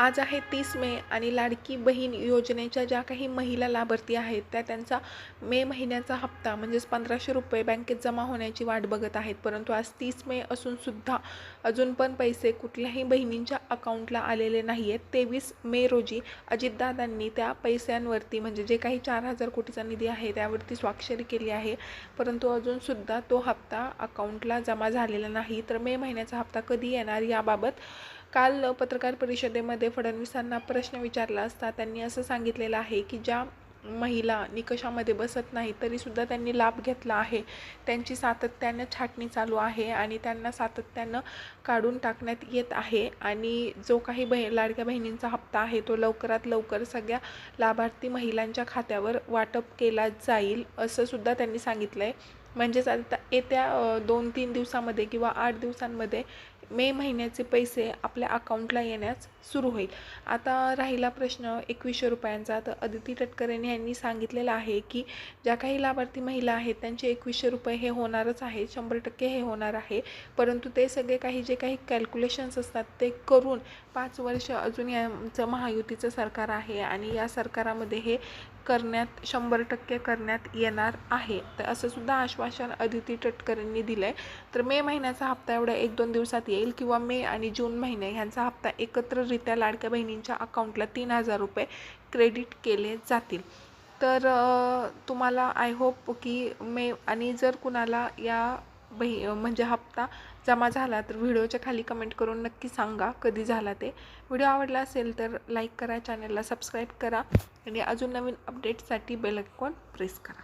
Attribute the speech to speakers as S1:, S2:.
S1: आज आहे तीस मे आणि लाडकी बहीण योजनेच्या ज्या काही महिला लाभार्थी आहेत त्या त्यांचा मे महिन्याचा हप्ता म्हणजेच पंधराशे रुपये बँकेत जमा होण्याची वाट बघत आहेत. परंतु आज तीस मे असूनसुद्धा अजून पण पैसे कुठल्याही बहिणींच्या अकाउंटला आलेले नाही आहेत तेवीस मे रोजी अजितदादांनी त्या पैशांवरती म्हणजे जे काही चार हजार कोटीचा निधी आहे त्यावरती स्वाक्षरी केली आहे. परंतु अजूनसुद्धा तो हप्ता अकाउंटला जमा झालेला नाही. तर मे महिन्याचा हप्ता कधी येणार याबाबत काल पत्रकार परिषदेमध्ये फडणवीसांना प्रश्न विचारला असता त्यांनी असं सांगितलेलं आहे की ज्या महिला निकषामध्ये बसत नाही तरीसुद्धा त्यांनी लाभ घेतला आहे. त्यांची सातत्यानं छाटणी चालू आहे आणि त्यांना सातत्यानं काढून टाकण्यात येत आहे आणि जो काही बहि लाडक्या बहिणींचा हप्ता आहे तो लवकरात लवकर सगळ्या लाभार्थी महिलांच्या खात्यावर वाटप केला जाईल असंसुद्धा त्यांनी सांगितलं आहे म्हणजेच आता येत्या दोन तीन दिवसामध्ये किंवा आठ दिवसांमध्ये मे महिन्याचे पैसे आपल्या अकाउंटला येण्यास सुरू होईल. आता राहिला प्रश्न एकवीसशे रुपयांचा. तर अदिती तटकरेंनी यांनी सांगितलेलं आहे की ज्या काही लाभार्थी महिला आहेत त्यांचे एकवीसशे रुपये हे होणारच आहे शंभर टक्के हे होणार आहे. परंतु ते सगळे काही जे काही कॅल्क्युलेशन्स असतात ते करून पाच वर्ष अजून यांचं महायुतीचं सरकार आहे आणि या सरकारामध्ये हे करण्यात शंभर टक्के करण्यात येणार आहे. तर असंसुद्धा आश्वासन अदिती तटकरेंनी दिलं आहे तर मे महिन्याचा हप्ता एवढा एक दोन दिवसात येईल. किंवा मे आणि जून महिने ह्यांचा हप्ता एकत्ररित्या लाडक्या बहिणींच्या अकाउंटला तीन हजार रुपये क्रेडिट केले जातील. तर तुम्हाला आय होप की मे आणि जर कुणाला या बही म्हणजे हप्ता जमा झाला तर व्हिडिओच्या खाली कमेंट करून नक्की सांगा कधी झाला ते. व्हिडिओ आवडला असेल तर लाईक करा चॅनलला सबस्क्राईब करा आणि अजून नवीन अपडेटसाठी बेल आयकॉन प्रेस करा.